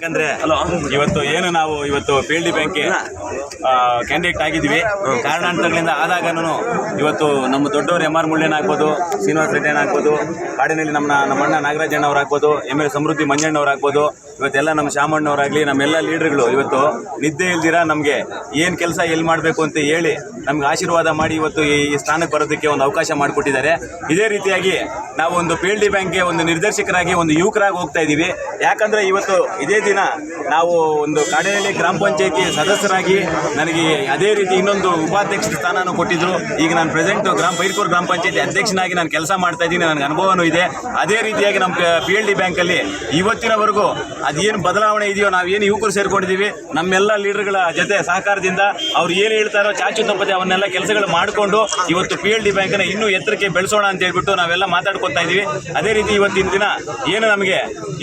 ಯಾಕಂದ್ರೆ ಇವತ್ತು ಏನು ನಾವು ಇವತ್ತು ಪಿ ಎಲ್ ಡಿ ಬ್ಯಾಂಕ್ಗೆ ಕ್ಯಾಂಡಿಡೇಟ್ ಆಗಿದ್ವಿ. ಕಾರಣಾಂತರಗಳಿಂದ ಆದಾಗನು ಇವತ್ತು ನಮ್ಮ ದೊಡ್ಡವರು ಎಂ ಆರ್ ಮುಳ್ಳೇನ ಆಗ್ಬೋದು ಶ್ರೀನಿವಾಸ ರೆಡ್ಡಿ ಆಗ್ಬೋದು ಕಾಡಿನಲ್ಲಿ ನಮ್ಮ ನಮ್ಮ ಅಣ್ಣ ನಾಗರಾಜಣ್ಣ ಅವ್ರು ಆಗ್ಬೋದು ಎಂ ಎಲ್ ಸಮೃದ್ಧಿ ಮಂಜಣ್ಣವ್ರು ಆಗ್ಬೋದು ಇವತ್ತೆಲ್ಲ ನಮ್ಮ ಶಾಮಣ್ಣವರಾಗಲಿ ನಮ್ಮೆಲ್ಲ ಲೀಡರ್ಗಳು ಇವತ್ತು ನಿದ್ದೆ ಇಲ್ದಿರ ನಮಗೆ? ಏನು ಕೆಲಸ ಎಲ್ಲಿ ಮಾಡಬೇಕು ಅಂತ ಹೇಳಿ ನಮ್ಗೆ ಆಶೀರ್ವಾದ ಮಾಡಿ ಇವತ್ತು ಈ ಸ್ಥಾನಕ್ಕೆ ಬರೋದಕ್ಕೆ ಒಂದು ಅವಕಾಶ ಮಾಡಿಕೊಟ್ಟಿದ್ದಾರೆ. ಇದೇ ರೀತಿಯಾಗಿ ನಾವು ಒಂದು ಪಿ ಎಲ್ ಡಿ ಬ್ಯಾಂಕ್ಗೆ ಒಂದು ನಿರ್ದೇಶಕರಾಗಿ ಒಂದು ಯುವಕರಾಗಿ ಹೋಗ್ತಾ ಇದ್ದೀವಿ. ಯಾಕಂದರೆ ಇವತ್ತು ಇದೇ ದಿನ ನಾವು ಒಂದು ಕಡೆಯಲ್ಲಿ ಗ್ರಾಮ ಪಂಚಾಯಿತಿ ಸದಸ್ಯರಾಗಿ ನನಗೆ ಅದೇ ರೀತಿ ಇನ್ನೊಂದು ಉಪಾಧ್ಯಕ್ಷ ಸ್ಥಾನನೂ ಕೊಟ್ಟಿದ್ರು. ಈಗ ನಾನು ಪ್ರೆಸೆಂಟ್ ಗ್ರಾಮ ಬೈರ್ಕೂರು ಗ್ರಾಮ ಪಂಚಾಯಿತಿ ಅಧ್ಯಕ್ಷನಾಗಿ ನಾನು ಕೆಲಸ ಮಾಡ್ತಾ ಇದ್ದೀನಿ, ನನಗೆ ಅನುಭವನೂ ಇದೆ. ಅದೇ ರೀತಿಯಾಗಿ ನಮ್ಮ ಪಿ ಎಲ್ ಡಿ ಬ್ಯಾಂಕಲ್ಲಿ ಇವತ್ತಿನವರೆಗೂ ಅದೇನು ಬದಲಾವಣೆ ಇದೆಯೋ ನಾವು ಏನು ಯುವಕರು ಸೇರ್ಕೊಂಡಿದ್ದೀವಿ. ನಮ್ಮೆಲ್ಲ ಲೀಡರ್ಗಳ ಜೊತೆ ಸಹಕಾರದಿಂದ ಅವ್ರು ಏನು ಹೇಳ್ತಾರೋ ಚಾಚು ತಪ್ಪದೆ ಅವನ್ನೆಲ್ಲ ಕೆಲಸಗಳು ಮಾಡಿಕೊಂಡು ಇವತ್ತು ಪಿ ಎಲ್ ಡಿ ಬ್ಯಾಂಕನ್ನ ಇನ್ನೂ ಎತ್ತರಕ್ಕೆ ಬೆಳೆಸೋಣ ಅಂತ ಹೇಳ್ಬಿಟ್ಟು ನಾವೆಲ್ಲ ಮಾತಾಡ್ಕೊತಾ ಇದ್ದೀವಿ. ಅದೇ ರೀತಿ ಇವತ್ತಿನ ದಿನ ಏನು ನಮಗೆ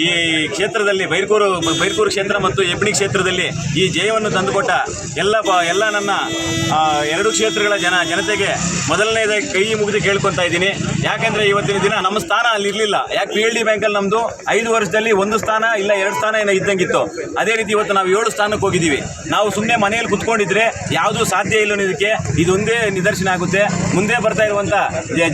ಈ ಕ್ಷೇತ್ರದಲ್ಲಿ ಬೈರ್ಕೂರು ಬೈರ್ಕೂರು ಕ್ಷೇತ್ರ ಮತ್ತು ಹೆಬ್ಬಿಣಿ ಕ್ಷೇತ್ರದಲ್ಲಿ ಈ ಜಯವನ್ನು ತಂದುಕೊಟ್ಟ ಎಲ್ಲ ಎಲ್ಲ ನನ್ನ ಎರಡು ಕ್ಷೇತ್ರಗಳ ಜನ, ಜನತೆಗೆ ಮೊದಲನೇದಾಗಿ ಕೈ ಮುಗಿದು ಕೇಳ್ಕೊತಾ ಇದ್ದೀನಿ. ಯಾಕಂದ್ರೆ ಇವತ್ತಿನ ದಿನ ನಮ್ಮ ಸ್ಥಾನ ಅಲ್ಲಿ ಇರಲಿಲ್ಲ. ಯಾಕೆ ಪಿ ಎಲ್ ಡಿ ಬ್ಯಾಂಕಲ್ಲಿ ನಮ್ಮದು ಐದು ವರ್ಷದಲ್ಲಿ ಒಂದು ಸ್ಥಾನ ಇಲ್ಲ ಎರಡು ಸ್ಥಾನ ಏನೋ ಇದ್ದಂಗಿತ್ತು. ಅದೇ ರೀತಿ ಇವತ್ತು ನಾವು ಏಳು ಸ್ಥಾನಕ್ಕೆ ಹೋಗಿದ್ದೀವಿ. ನಾವು ಸುಮ್ಮನೆ ಮನೆಯಲ್ಲಿ ಕುತ್ಕೊಂಡಿದ್ರೆ ಯಾವುದೂ ಸಾಧ್ಯ ಇಲ್ಲ ಅನ್ನೋದಕ್ಕೆ ಇದೊಂದೇ ನಿದರ್ಶನ ಆಗುತ್ತೆ. ಮುಂದೆ ಬರ್ತಾ ಇರುವಂಥ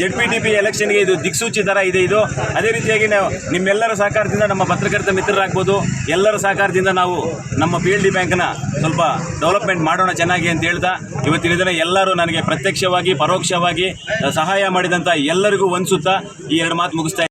ಜೆಡ್ ಪಿ ಡಿ ಪಿ ಎಲೆಕ್ಷನ್ಗೆ ಇದು ದಿಕ್ಸೂಚಿ ಥರ ಇದೆ ಇದು. ಅದೇ ರೀತಿಯಾಗಿ ನಾವು ನಿಮ್ಮೆಲ್ಲರ ಸಹಕಾರದಿಂದ ನಮ್ಮ ಪತ್ರಕರ್ತ ಮಿತ್ರರಾಗ್ಬೋದು. ಎಲ್ಲರ ಸಹಕಾರದಿಂದ ನಾವು ನಮ್ಮ ಪಿ ಎಲ್ ಡಿ ಬ್ಯಾಂಕ್ನ ಸ್ವಲ್ಪ ಡೆವಲಪ್ಮೆಂಟ್ ಮಾಡೋಣ ಚೆನ್ನಾಗಿ ಅಂತ ಹೇಳ್ತಾ, ಇವತ್ತಿನ ದಿನ ಎಲ್ಲರೂ ನನಗೆ ಪ್ರತ್ಯಕ್ಷವಾಗಿ, ಪರೋಕ್ಷವಾಗಿ ಸಹಾಯ ಮಾಡಿದಂಥ ಎಲ್ಲರಿಗೂ ಒಂದ್ಸುತ್ತಾ ಈ ಎರಡು ಮಾತು ಮುಗಿಸ್ತಾ